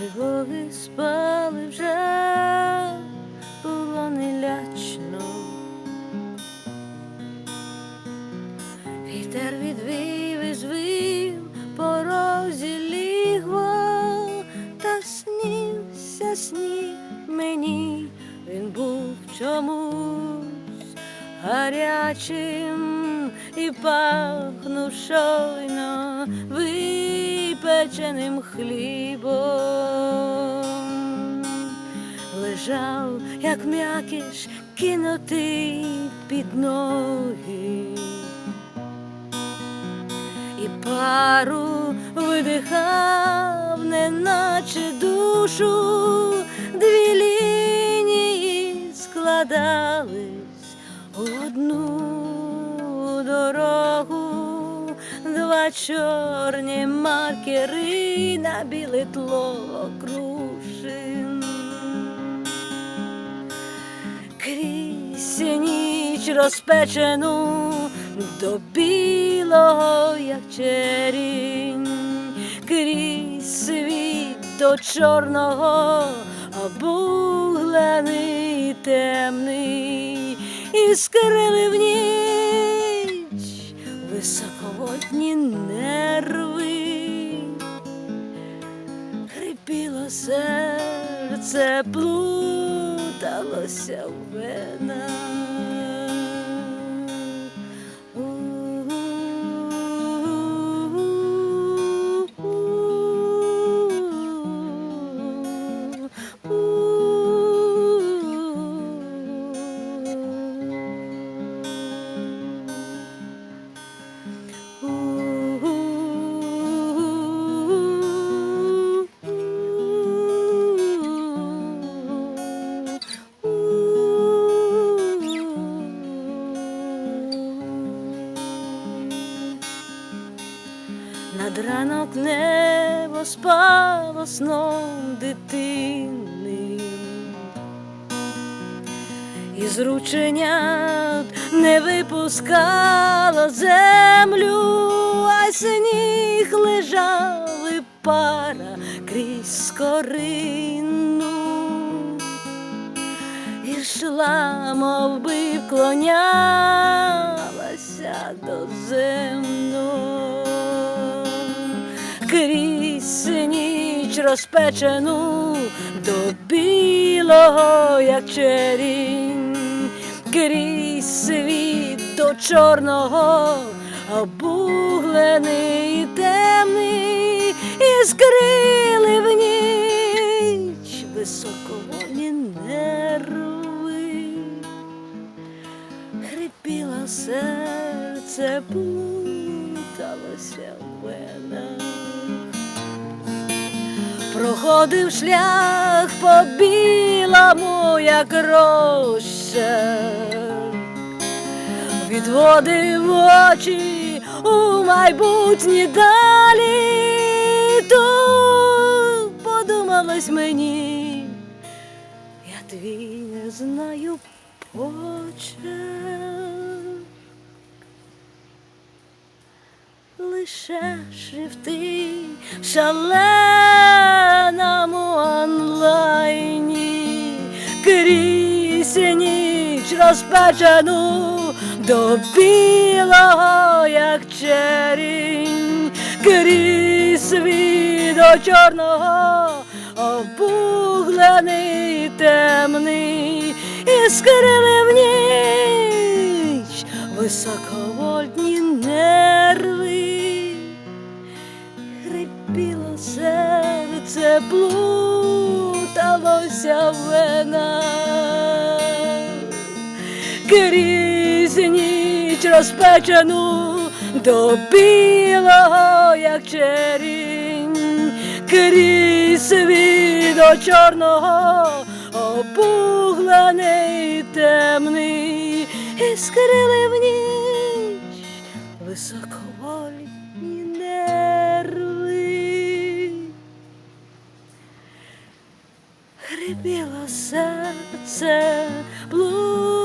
Тривоги спали вже, було нелячно. Вітер відвів і звив порозі лігва, та снівся сніг мені, він був чомусь гарячим і пахнув щойно випеченим хлібом. Лежав, як м'якіш кинутий під ноги і пару видихав, неначе душу, дві лінії складались у одну дорогу, два чорні маркери на біле тло крушин. Крізь ніч розпечену до білого, як черінь, крізь світ до чорного, обуглений темний, і скрили в ніч висоководні нерви, хрипіло серце, плуталося в венах. Ранок небо спало сном дитини, і зрученят не випускало землю, а сніг лежав пара крізь скорину. Йшла, мов би вклонялася до крізь ніч розпечену до білого, як черінь, крізь світ до чорного, обуглений і темний, і скрили в ніч високовольні нерви, хрипіло серце, плуталося в венах. Проходив шлях по білому, як роща, відводив очі у майбутні далі, тут подумалось мені, я твій не знаю почерк. лише шрифти в крізь ніч розпечену до білого, як черінь, крізь світ до чорного, обуглений темний, і скрили в ніч високовольтні нерви, хрипіло серце, плуталося в розпечену до білого, як черінь, крізь світ до чорного, обуглений темний, і скрили в ніч високовольні нерви. Хрипіло серце, блуд